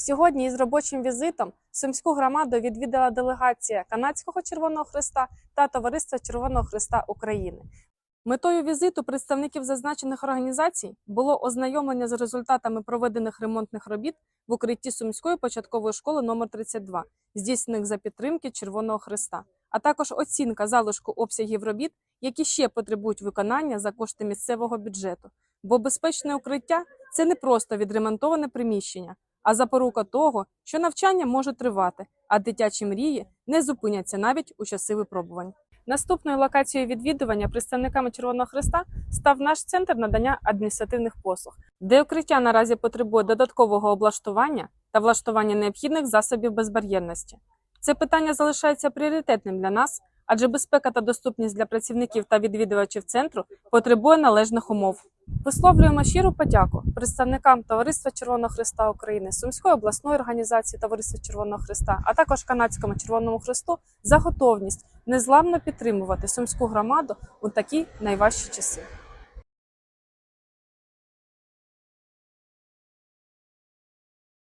Сьогодні із робочим візитом Сумську громаду відвідала делегація Канадського Червоного Христа та Товариства Червоного Христа України. Метою візиту представників зазначених організацій було ознайомлення з результатами проведених ремонтних робіт в укритті Сумської початкової школи номер 32, здійснених за підтримки Червоного Христа, а також оцінка залишку обсягів робіт, які ще потребують виконання за кошти місцевого бюджету. Бо безпечне укриття це не просто відремонтоване приміщення, а запорука того, що навчання може тривати, а дитячі мрії не зупиняться навіть у часи випробувань. Наступною локацією відвідування представниками Червоного Христа став наш центр надання адміністративних послуг, де укриття наразі потребує додаткового облаштування та влаштування необхідних засобів безбар'єрності. Це питання залишається пріоритетним для нас, адже безпека та доступність для працівників та відвідувачів центру потребує належних умов. Висловлюємо щиру подяку представникам Товариства Червоного Христа України, Сумської обласної організації Товариства Червоного Христа, а також Канадському Червоному Христу за готовність незламно підтримувати сумську громаду у такі найважчі часи.